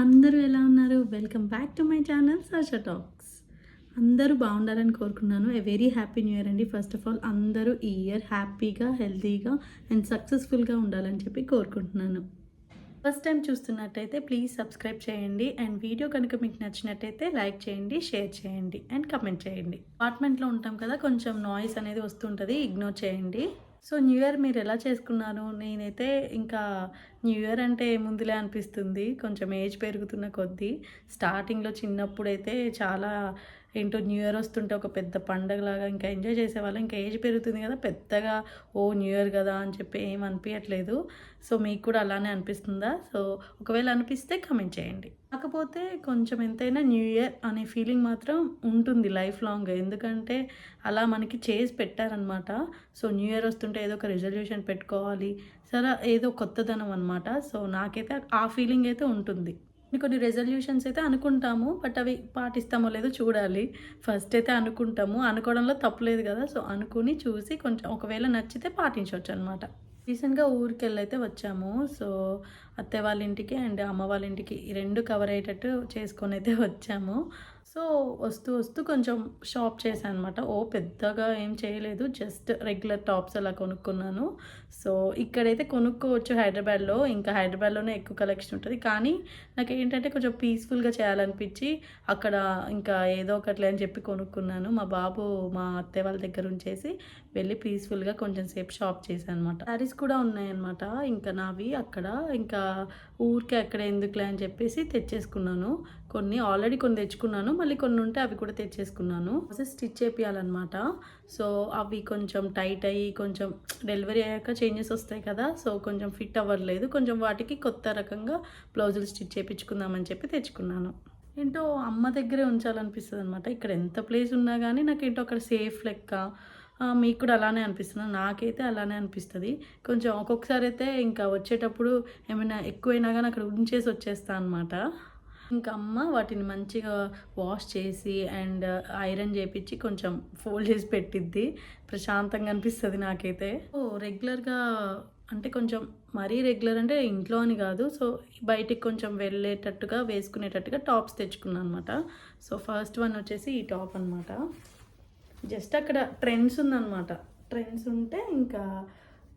అందరూ ఎలా ఉన్నారు? Welcome back to my channel Sasha Talks అందరూ బాగుండాలని కోరుకున్నాను. A very happy new year అండి. ఫస్ట్ ఆఫ్ ఆల్ అందరూ ఈ ఇయర్ హ్యాపీగా హెల్తీగా అండ్ సక్సెస్ఫుల్గా ఉండాలని చెప్పి కోరుకుంటున్నాను. ఫస్ట్ టైం చూస్తున్నట్టయితే ప్లీజ్ సబ్స్క్రైబ్ చేయండి. అండ్ వీడియో కనుక మీకు నచ్చినట్టయితే లైక్ చేయండి షేర్ చేయండి అండ్ కమెంట్ చేయండి. అపార్ట్మెంట్లో ఉంటాం కదా కొంచెం నాయిస్ అనేది వస్తుంటుంది ఇగ్నోర్ చేయండి. సో న్యూ ఇయర్ మీరు ఎలా చేసుకున్నారు? నేనైతే ఇంకా న్యూ ఇయర్ అంటే ముందులే అనిపిస్తుంది. కొంచెం ఏజ్ పెరుగుతున్న కొద్దీ. స్టార్టింగ్లో చిన్నప్పుడైతే చాలా ఏంటో న్యూ ఇయర్ వస్తుంటే ఒక పెద్ద పండగలాగా ఇంకా ఎంజాయ్ చేసేవాళ్ళం. ఇంకా ఏజ్ పెరుగుతుంది కదా పెద్దగా ఓ న్యూ ఇయర్ కదా అని చెప్పి ఏం అనిపించట్లేదు సో మీకు కూడా అలానే అనిపిస్తుందా? సో ఒకవేళ అనిపిస్తే కమెంట్ చేయండి. కాకపోతే కొంచెం ఎంతైనా న్యూ ఇయర్ అనే ఫీలింగ్ మాత్రం ఉంటుంది లైఫ్ లాంగ్. ఎందుకంటే అలా మనకి చేసి పెట్టారనమాట. సో న్యూ ఇయర్ వస్తుంటే ఏదో ఒక రిజల్యూషన్ పెట్టుకోవాలి. సరే ఏదో కొత్తదనం అనమాట సో నాకైతే ఆ ఫీలింగ్ అయితే ఉంటుంది. కొన్ని రెజల్యూషన్స్ అయితే అనుకుంటాము బట్ అవి పాటిస్తామో లేదో చూడాలి. ఫస్ట్ అయితే అనుకుంటాము అనుకోవడంలో తప్పులేదు కదా సో అనుకుని చూసి కొంచెం ఒకవేళ నచ్చితే పాటించవచ్చు అనమాట రీసెంట్గా ఊరికి వచ్చాము సో అత్తే వాళ్ళ ఇంటికి అండ్ అమ్మ వాళ్ళ ఇంటికి రెండు కవర్ అయ్యేటట్టు చేసుకొని అయితే వచ్చాము. సో వస్తూ వస్తూ కొంచెం షాప్ చేశాను అనమాట ఓ పెద్దగా ఏం చేయలేదు. జస్ట్ రెగ్యులర్ టాప్స్ అలా కొనుక్కున్నాను. సో ఇక్కడైతే కొనుక్కోవచ్చు హైదరాబాద్లో. ఇంకా హైదరాబాద్లోనే ఎక్కువ కలెక్షన్ ఉంటుంది. కానీ నాకు ఏంటంటే కొంచెం పీస్ఫుల్గా చేయాలనిపించి అక్కడ ఇంకా ఏదో ఒకట్లే అని చెప్పి కొనుక్కున్నాను. మా బాబు మా అత్తయ్య వాళ్ళ దగ్గర ఉంచేసి వెళ్ళి పీస్ఫుల్గా కొంచెం సేపు షాప్ చేశాను అనమాట శారీస్ కూడా ఉన్నాయన్నమాట. ఇంకా నావి అక్కడ. ఇంకా ఊరికే అక్కడ ఎందుకులే అని చెప్పేసి తెచ్చేసుకున్నాను. కొన్ని ఆల్రెడీ కొన్ని తెచ్చుకున్నాను. మళ్ళీ కొన్ని ఉంటే అవి కూడా తెచ్చేసుకున్నాను. స్టిచ్ చేపియాలన్నమాట. సో అవి కొంచెం టైట్ అయ్యి కొంచెం డెలివరీ అయ్యాక చేంజెస్ వస్తాయి కదా సో కొంచెం ఫిట్ అవ్వట్లేదు. కొంచెం వాటికి కొత్త రకంగా బ్లౌజులు స్టిచ్ చేయించుకుందామని చెప్పి తెచ్చుకున్నాను. ఏంటో అమ్మ దగ్గరే ఉంచాలనిపిస్తుంది అనమాట ఇక్కడ ఎంత ప్లేస్ ఉన్నా కానీ నాకు ఏంటో అక్కడ సేఫ్ లెక్క. మీకు కూడా అలానే అనిపిస్తుంది. నాకైతే అలానే అనిపిస్తుంది. కొంచెం ఒక్కొక్కసారి అయితే ఇంకా వచ్చేటప్పుడు ఏమైనా ఎక్కువైనా కానీ అక్కడ ఉంచేసి వచ్చేస్తా అనమాట ఇంకా అమ్మ వాటిని మంచిగా వాష్ చేసి అండ్ ఐరన్ చేపించి కొంచెం ఫోల్డ్ చేసి పెట్టిద్ది. ప్రశాంతంగా అనిపిస్తుంది నాకైతే. ఓ రెగ్యులర్గా అంటే కొంచెం మరీ రెగ్యులర్ అంటే ఇంట్లో అని కాదు. సో బయటికి కొంచెం వెళ్ళేటట్టుగా వేసుకునేటట్టుగా టాప్స్ తెచ్చుకున్నాను అనమాట సో ఫస్ట్ వన్ వచ్చేసి ఈ టాప్ అనమాట జస్ట్ అక్కడ ట్రెండ్స్ ఉందన్నమాట. ట్రెండ్స్ ఉంటే ఇంకా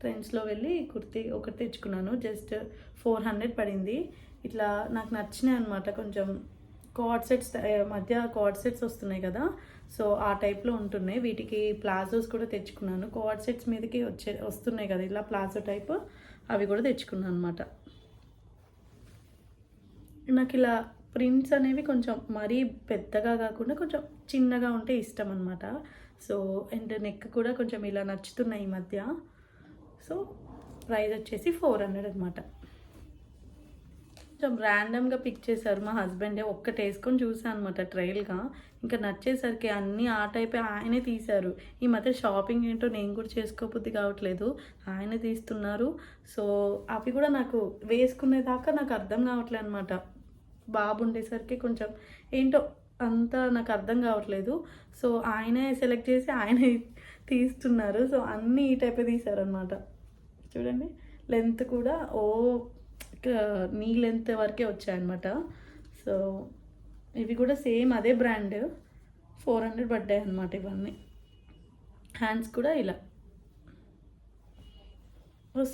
ట్రెండ్స్లో వెళ్ళి కుర్తీ ఒకటి తెచ్చుకున్నాను. జస్ట్ ఫోర్ హండ్రెడ్ పడింది. ఇట్లా నాకు నచ్చినాయి అనమాట కొంచెం కార్డ్ సెట్స్ మధ్య కార్డ్ సెట్స్ వస్తున్నాయి కదా. సో ఆ టైప్లో ఉంటున్నాయి. వీటికి ప్లాజోస్ కూడా తెచ్చుకున్నాను. కార్డ్ సెట్స్ మీదకి వచ్చే వస్తున్నాయి కదా. ఇలా ప్లాజో టైప్ అవి కూడా తెచ్చుకున్నాను అనమాట నాకు ఇలా ప్రింట్స్ అనేవి కొంచెం మరీ పెద్దగా కాకుండా కొంచెం చిన్నగా ఉంటే ఇష్టం అనమాట సో అండ్ నెక్ కూడా కొంచెం ఇలా నచ్చుతున్నాయి ఈ మధ్య. సో ప్రైస్ వచ్చేసి ఫోర్ హండ్రెడ్ అనమాట ఇష్టం ర్యాండమ్గా పిక్ చేశారు మా హస్బెండే ఒక్కటి వేసుకొని చూసాను అనమాట ట్రయల్గా ఇంకా నచ్చేసరికి అన్నీ ఆ టైపే ఆయనే తీశారు. ఈ మధ్య షాపింగ్ ఏంటో నేను కూడా చేసుకోబుద్ది కావట్లేదు. ఆయనే తీస్తున్నారు. సో అవి కూడా నాకు వేసుకునేదాకా నాకు అర్థం కావట్లేదు అనమాట బాబు ఉండేసరికి కొంచెం ఏంటో అంతా నాకు అర్థం కావట్లేదు. సో ఆయనే సెలెక్ట్ చేసి ఆయనే తీస్తున్నారు. సో అన్నీ ఈ టైపే తీశారనమాట చూడండి లెంత్ కూడా ఓ నీ లెంత్ వరకే వచ్చాయన్నమాట. సో ఇవి కూడా సేమ్ అదే బ్రాండ్ ఫోర్ హండ్రెడ్ పడ్డాయి అనమాట ఇవన్నీ. హ్యాండ్స్ కూడా ఇలా.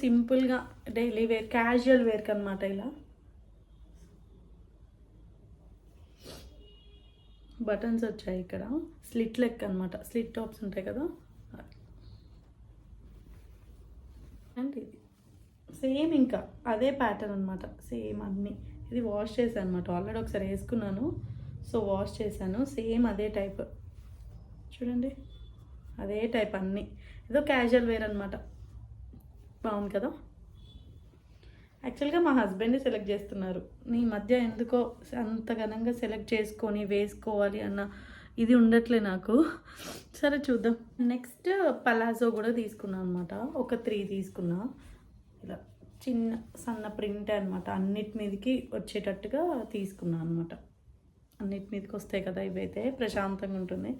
సింపుల్గా డైలీ వేర్ క్యాజువల్ వేర్కి అనమాట ఇలా. బటన్స్ వచ్చాయి ఇక్కడ. స్లిట్ లెక్క అనమాట స్లిట్ టాప్స్ ఉంటాయి కదా. అండ్ ఇది. సేమ్ ఇంకా అదే ప్యాటర్న్ అనమాట సేమ్ అన్నీ. ఇది వాష్ చేశాను అనమాట ఆల్రెడీ ఒకసారి వేసుకున్నాను. సో వాష్ చేశాను. సేమ్ అదే టైప్. చూడండి. అదే టైప్ అన్నీ. ఏదో క్యాజువల్ వేర్ అనమాట బాగుంది కదా? యాక్చువల్గా మా హస్బెండే సెలెక్ట్ చేస్తున్నారు. నీ మధ్య ఎందుకో అంత ఘనంగా సెలెక్ట్ చేసుకొని వేసుకోవాలి అన్న ఇది ఉండట్లే నాకు. సరే చూద్దాం. నెక్స్ట్ పలాజో కూడా తీసుకున్నాను అనమాట ఒక త్రీ తీసుకున్నా. ఇలా. చిన్న సన్న ప్రింట్ అనమాట అన్నిటి మీదకి వచ్చేటట్టుగా తీసుకున్నాను అనమాట అన్నిటి మీదకి వస్తాయి కదా ఇవైతే ప్రశాంతంగా ఉంటుంది.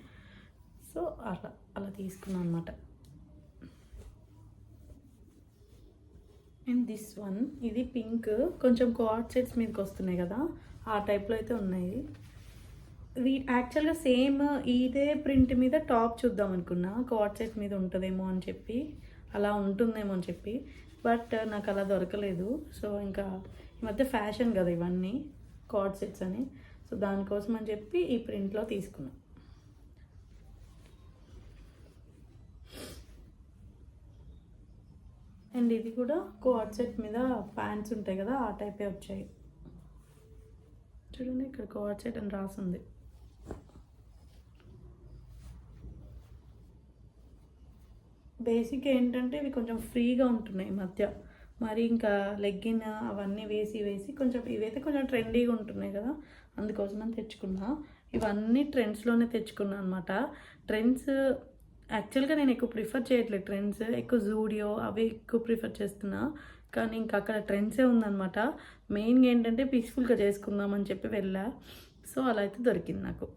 సో అలా అలా తీసుకున్నాను అనమాట అండ్ దిస్ వన్ ఇది పింక్ కొంచెం కోఆర్డ్ సెట్స్ మీదకి వస్తున్నాయి కదా ఆ టైప్లో అయితే ఉన్నాయి. వీ యాక్చువల్గా సేమ్ ఇదే ప్రింట్ మీద టాప్ చూద్దాం అనుకున్నా. కోఆర్డ్ సెట్ మీద ఉంటుందేమో అని చెప్పి. అలా ఉంటుందేమో అని చెప్పి. బట్ నాకు అలా దొరకలేదు. సో ఇంకా ఈ మధ్య ఫ్యాషన్ కదా ఇవన్నీ కార్డ్ సెట్స్ అని. సో దానికోసం అని చెప్పి ఈ ప్రింట్లో తీసుకున్నాను అండ్ ఇది కూడా కోట్ సెట్ మీద ప్యాంట్స్ ఉంటాయి కదా ఆ టైపే వచ్చాయి. చూడండి ఇక్కడ కోట్ సెట్ అని రాసింది. బేసిక్ ఏంటంటే ఇవి కొంచెం ఫ్రీగా ఉంటున్నాయి ఈ మధ్య. మరి ఇంకా లెగ్గిన్ అవన్నీ వేసి వేసి కొంచెం ఇవైతే కొంచెం ట్రెండీగా ఉంటున్నాయి కదా అందుకోసమని తెచ్చుకున్నా. ఇవన్నీ ట్రెండ్స్లోనే తెచ్చుకున్నా అనమాట ట్రెండ్స్ యాక్చువల్గా నేను ఎక్కువ ప్రిఫర్ చేయట్లేదు ట్రెండ్స్ ఎక్కువ జూడియో అవి ఎక్కువ ప్రిఫర్ చేస్తున్నా. కానీ ఇంకా అక్కడ ట్రెండ్సే ఉందన్నమాట. మెయిన్గా ఏంటంటే పీస్ఫుల్గా చేసుకుందామని చెప్పి వెళ్ళా. సో అలా అయితే దొరికింది నాకు.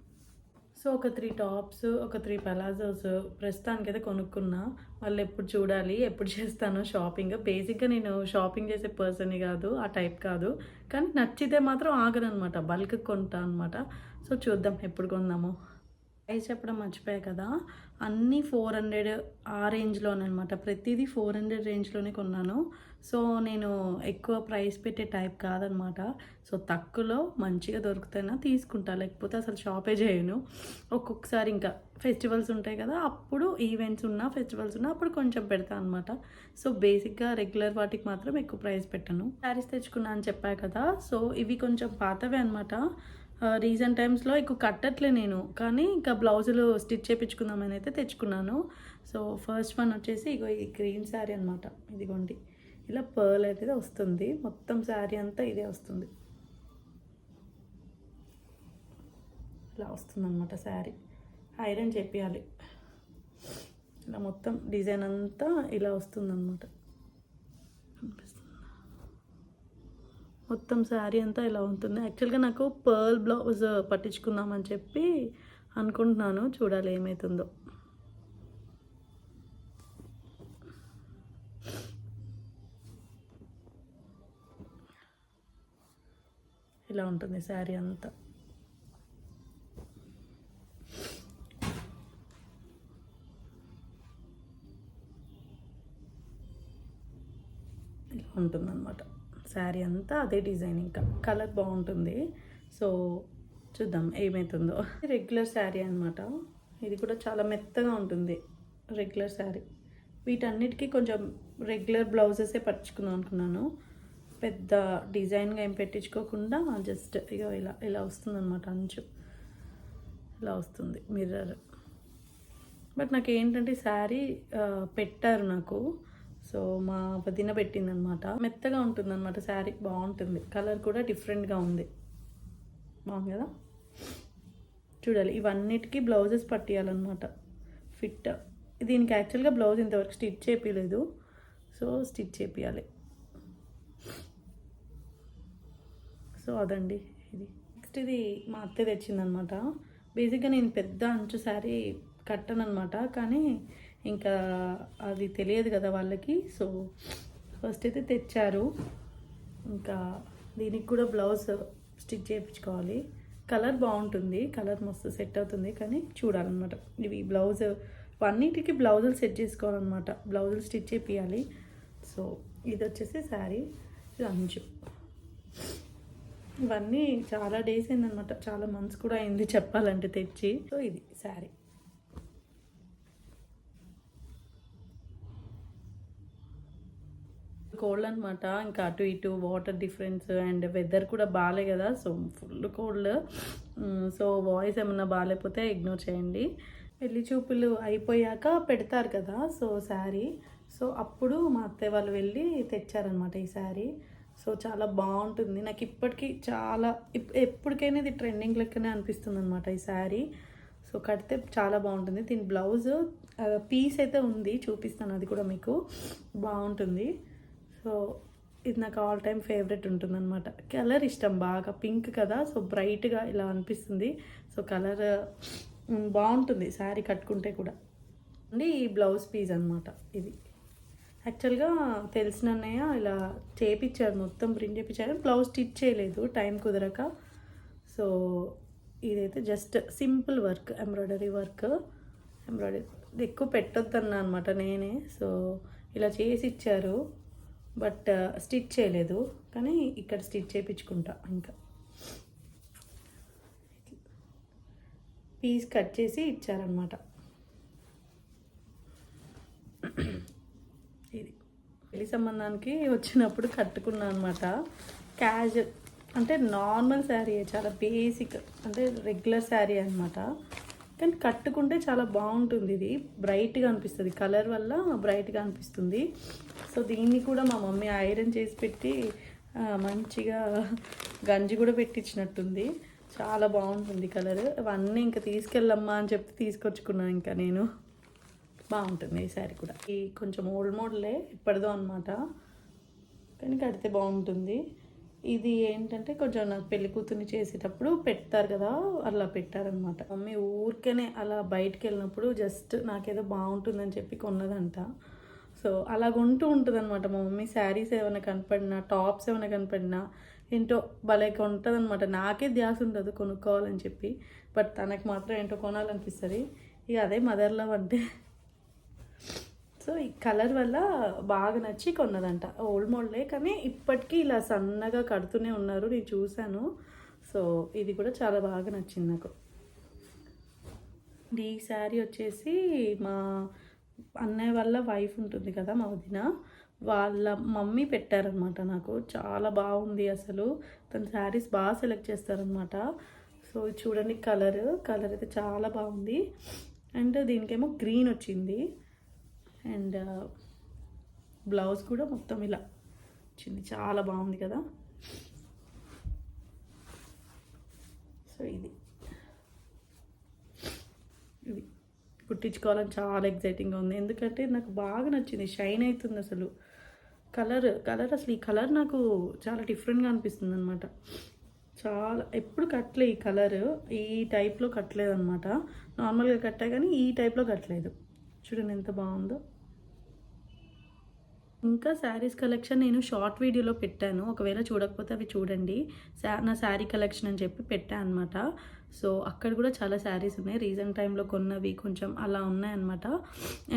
సో ఒక త్రీ టాప్స్ ఒక త్రీ పలాజోస్ ప్రస్తుతానికి అయితే కొనుక్కున్నా. వాళ్ళు ఎప్పుడు చూడాలి ఎప్పుడు చేస్తాను షాపింగ్. బేసిక్గా నేను షాపింగ్ చేసే పర్సన్ కాదు ఆ టైప్ కాదు. కానీ నచ్చితే మాత్రం ఆగనమాట అనమాట బల్క్ కొంటా అనమాట సో చూద్దాం ఎప్పుడు కొందాము. ప్రైస్ చెప్పడం మర్చిపోయా కదా. అన్నీ ఫోర్ హండ్రెడ్ ఆ రేంజ్లోనమాట ప్రతిదీ ఫోర్ హండ్రెడ్ రేంజ్లోనే కొన్నాను. సో నేను ఎక్కువ ప్రైస్ పెట్టే టైప్ కాదనమాట సో తక్కువలో మంచిగా దొరుకుతాయినా తీసుకుంటా. లేకపోతే అసలు షాపే చేయను. ఒక్కొక్కసారి ఇంకా ఫెస్టివల్స్ ఉంటాయి కదా అప్పుడు ఈవెంట్స్ ఉన్నా ఫెస్టివల్స్ ఉన్నా అప్పుడు కొంచెం పెడతా అనమాట సో బేసిక్గా రెగ్యులర్ వాటికి మాత్రం ఎక్కువ ప్రైస్ పెట్టను. శారీస్ తెచ్చుకున్నా అని చెప్పా కదా. సో ఇవి కొంచెం పాతవే అనమాట రీసెంట్ టైమ్స్లో ఎక్కువ కట్టట్లే నేను. కానీ ఇంకా బ్లౌజులు స్టిచ్ చేయించుకుందామని అయితే తెచ్చుకున్నాను. సో ఫస్ట్ వన్ వచ్చేసి ఇగో ఈ గ్రీన్ శారీ అనమాట ఇదిగోండి. ఇలా పర్ల్ అయితే వస్తుంది. మొత్తం శారీ అంతా ఇదే వస్తుంది. ఇలా వస్తుంది అనమాట శారీ ఐరన్ చేపియాలి ఇలా మొత్తం డిజైన్ అంతా ఇలా వస్తుందన్నమాట అనమాట మొత్తం శారీ అంతా ఇలా ఉంటుంది. యాక్చువల్గా నాకు పర్ల్ బ్లౌజ్ పట్టించుకుందామని చెప్పి అనుకుంటున్నాను. చూడాలి ఏమవుతుందో ఇలా ఉంటుంది శారీ అంతా. ఇలా ఉంటుందన్నమాట. శారీ అంతా అదే డిజైన్ ఇంకా. కలర్ బాగుంటుంది. సో చూద్దాం ఏమవుతుందో రెగ్యులర్ శారీ అనమాట ఇది కూడా చాలా మెత్తగా ఉంటుంది రెగ్యులర్ శారీ. వీటన్నిటికీ కొంచెం రెగ్యులర్ బ్లౌజెసే పట్టించుకుందాం అనుకున్నాను. పెద్ద డిజైన్గా ఏం పెట్టించుకోకుండా జస్ట్ ఇక ఇలా ఇలా వస్తుంది అనమాట అంచు. ఇలా వస్తుంది మిర్రర్. బట్ నాకు ఏంటంటే శారీ పెట్టారు నాకు. సో మా వదిన పెట్టిందనమాట మెత్తగా ఉంటుంది అనమాట శారీ బాగుంటుంది. కలర్ కూడా డిఫరెంట్గా ఉంది. బాగుంది? కదా చూడాలి ఇవన్నిటికీ బ్లౌజెస్ పట్టియాలన్నమాట. ఫిట్. దీనికి యాక్చువల్గా బ్లౌజ్ ఇంతవరకు స్టిచ్ చేపించలేదు సో స్టిచ్ చేపియాలి. సో అదండి ఇది. నెక్స్ట్ ఇది మా అత్తే తెచ్చిందనమాట బేసిక్గా నేను పెద్ద అంచు శారీ కట్టనమాట అనమాట కానీ ఇంకా అది తెలియదు కదా వాళ్ళకి. సో ఫస్ట్ అయితే తెచ్చారు. ఇంకా దీనికి కూడా బ్లౌజ్ స్టిచ్ చేయించుకోవాలి. కలర్ బాగుంటుంది. కలర్ మస్తు సెట్ అవుతుంది. కానీ చూడాలన్నమాట. ఇవి బ్లౌజ్ అన్నిటికీ బ్లౌజులు సెట్ చేసుకోవాలన్నమాట. బ్లౌజులు స్టిచ్ చేపియాలి సో ఇది వచ్చేసి శారీ ఇది ఇవన్నీ చాలా డేస్ అయిందనమాట చాలా మంత్స్ కూడా అయింది చెప్పాలంటే తెచ్చి. సో ఇది శారీ. కోల్డ్ అనమాట ఇంకా అటు ఇటు వాటర్ డిఫరెన్స్ అండ్ వెదర్ కూడా బాగాలే కదా. So full cold so voice ఏమన్నా బాగాలేకపోతే ఇగ్నోర్ చేయండి. పెళ్ళి చూపులు అయిపోయాక పెడతారు కదా సో శారీ. సో అప్పుడు మా అత్తయ్య వాళ్ళు వెళ్ళి తెచ్చారనమాట ఈ శారీ. సో చాలా బాగుంటుంది. నాకు ఇప్పటికీ చాలా ఇప్- ఎప్పటికైనా ఇది ట్రెండింగ్ లెక్కనే అనిపిస్తుంది అనమాట ఈ శారీ. సో కడితే చాలా బాగుంటుంది. దీని బ్లౌజ్ పీస్ అయితే ఉంది చూపిస్తాను అది కూడా మీకు. బాగుంటుంది. సో ఇది నాకు ఆల్ టైమ్ ఫేవరెట్ ఉంటుందన్నమాట. కలర్ ఇష్టం బాగా పింక్ కదా సో బ్రైట్గా ఇలా అనిపిస్తుంది. సో కలర్ బాగుంటుంది శారీ కట్టుకుంటే కూడా. అండి ఈ బ్లౌజ్ పీస్ అనమాట ఇది. యాక్చువల్గా తెలిసిన అన్నయ్య ఇలా చేపించారు మొత్తం ప్రింట్ చేయించారు బ్లౌజ్ స్టిచ్ చేయలేదు టైం కుదరక. సో ఇదైతే just simple work embroidery work embroidery ఎక్కువ పెట్టొద్దన్నా అనమాట నేనే. సో ఇలా చేసి ఇచ్చారు బట్ స్టిచ్ చేయలేదు. కానీ ఇక్కడ స్టిచ్ చేయించుకుంటా ఇంకా. పీస్ కట్ చేసి ఇచ్చారనమాట ఇది. పెళ్ళి సంబంధానికి వచ్చినప్పుడు కట్టుకున్నాను అనమాట క్యాజువల్ అంటే నార్మల్ శారీ చాలా బేసిక్ అంటే రెగ్యులర్ శారీ అనమాట కానీ కట్టుకుంటే చాలా బాగుంటుంది. ఇది బ్రైట్గా అనిపిస్తుంది. కలర్ వల్ల బ్రైట్గా అనిపిస్తుంది. సో దీన్ని కూడా మా మమ్మీ ఐరన్ చేసి పెట్టి మంచిగా గంజి కూడా పెట్టించినట్టుంది. చాలా బాగుంటుంది కలర్. అవన్నీ ఇంకా తీసుకెళ్ళమ్మా అని చెప్తే తీసుకొచ్చుకున్నాను ఇంకా నేను. బాగుంటుంది ఈ శారీ కూడా. ఈ కొంచెం ఓల్డ్ మోడలే ఇప్పటిదో అనమాట కానీ కడితే బాగుంటుంది. ఇది ఏంటంటే కొంచెం నాకు పెళ్ళి కూతుర్ని చేసేటప్పుడు పెడతారు కదా అలా పెట్టారనమాట. మమ్మీ ఊరికేనే అలా బయటికి వెళ్ళినప్పుడు జస్ట్ నాకేదో బాగుంటుందని చెప్పి కొన్నదంట. సో అలా కొంటూ ఉంటుంది అనమాట మా మమ్మీ శారీస్ ఏమైనా కనపడినా టాప్స్ ఏమైనా కనపడినా ఏంటో భలే ఉంటుంది అనమాట నాకే ధ్యాస ఉండదు కొనుక్కోవాలని చెప్పి. బట్ తనకు మాత్రం ఏంటో కొనాలనిపిస్తుంది. ఇక అదే మదర్ లవ్ అంటే. సో ఈ కలర్ వల్ల బాగా నచ్చి కొన్నదంట. ఓల్డ్ మోడలే కానీ ఇప్పటికీ ఇలా సన్నగా కడుతూనే ఉన్నారు. నేను చూశాను. సో ఇది కూడా చాలా బాగా నచ్చింది నాకు. ఈ శారీ వచ్చేసి మా అన్నయ్య వాళ్ళ వైఫ్ ఉంటుంది కదా మా వదిన. వాళ్ళ మమ్మీ పెట్టారనమాట నాకు. చాలా బాగుంది అసలు. తన శారీస్ బాగా సెలెక్ట్ చేస్తారనమాట సో చూడండి కలర్. కలర్ అయితే చాలా బాగుంది. అండ్ దీనికేమో గ్రీన్ వచ్చింది. అండ్ బ్లౌజ్ కూడా మొత్తం ఇలా వచ్చింది చాలా బాగుంది కదా. సో ఇది. ఇది కుట్టించుకోవాలని చాలా ఎగ్జైటింగ్గా ఉంది. ఎందుకంటే నాకు బాగా నచ్చింది. షైన్ అవుతుంది అసలు. కలర్ కలర్ అసలు ఈ కలర్ నాకు చాలా డిఫరెంట్గా అనిపిస్తుంది అనమాట చాలా ఎప్పుడు కట్టలే ఈ కలర్ ఈ టైప్లో కట్టలేదు అనమాట నార్మల్గా కట్టా కానీ ఈ టైప్లో కట్టలేదు. చూడండి ఎంత బాగుందో. ఇంకా శారీస్ కలెక్షన్ నేను షార్ట్ వీడియోలో పెట్టాను. ఒకవేళ చూడకపోతే అవి చూడండి. నా శారీ కలెక్షన్ అని చెప్పి పెట్టాను అనమాట సో అక్కడ కూడా చాలా శారీస్ ఉన్నాయి. రీసెంట్ టైంలో కొన్నవి కొంచెం అలా ఉన్నాయన్నమాట.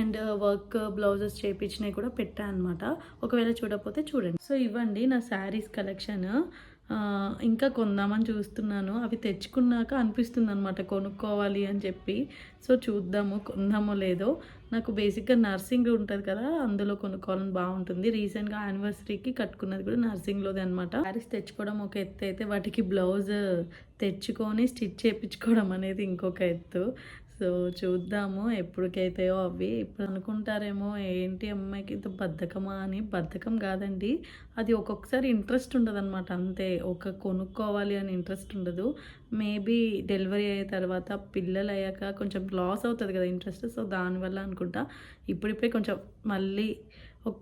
అండ్ వర్క్ బ్లౌజెస్ చేయించినవి కూడా పెట్టాను అనమాట ఒకవేళ చూడకపోతే చూడండి. సో ఇవ్వండి నా శారీస్ కలెక్షన్. ఇంకా కొందామని చూస్తున్నాను. అవి తెచ్చుకున్నాక అనిపిస్తుంది అనమాట కొనుక్కోవాలి అని చెప్పి. సో చూద్దాము కొందామో లేదో. నాకు బేసిక్గా నర్సింగ్ ఉంటుంది కదా అందులో కొనుక్కోవాలని బాగుంటుంది. రీసెంట్గా యానివర్సరీకి కట్టుకున్నది కూడా నర్సింగ్లోది అనమాట శారీస్ తెచ్చుకోవడం ఒక ఎత్తు అయితే వాటికి బ్లౌజ్ తెచ్చుకొని స్టిచ్ చేయించుకోవడం అనేది ఇంకొక ఎత్తు. సో చూద్దాము ఎప్పటికైతాయో అవి. ఇప్పుడు అనుకుంటారేమో ఏంటి అమ్మాయికి ఇంత బద్ధకమా అని. బద్ధకం కాదండి. అది ఒక్కొక్కసారి ఇంట్రెస్ట్ ఉండదు అనమాట అంతే ఒక కొనుక్కోవాలి అని ఇంట్రెస్ట్ ఉండదు. మేబీ డెలివరీ అయిన తర్వాత పిల్లలు అయ్యాక కొంచెం లాస్ అవుతుంది కదా ఇంట్రెస్ట్. సో దానివల్ల అనుకుంటా. ఇప్పుడిప్పుడే కొంచెం మళ్ళీ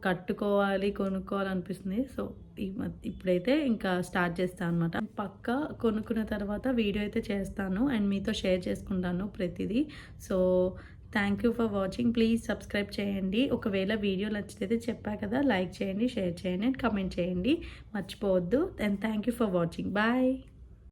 కట్టుకోవాలి కొనుక్కోవాలి అనిపిస్తుంది సో ఈ ఇప్పుడైతే ఇంకా స్టార్ట్ చేస్తాను అనమాట పక్క కొనుక్కున్న తర్వాత వీడియో అయితే చేస్తాను అండ్ మీతో షేర్ చేసుకుంటాను ప్రతిదీ. So thank you for watching please subscribe చేయండి. ఒకవేళ వీడియో నచ్చితే చెప్పా కదా లైక్ చేయండి షేర్ చేయండి అండ్ కమెంట్ చేయండి. మర్చిపోవద్దు. And thank you for watching bye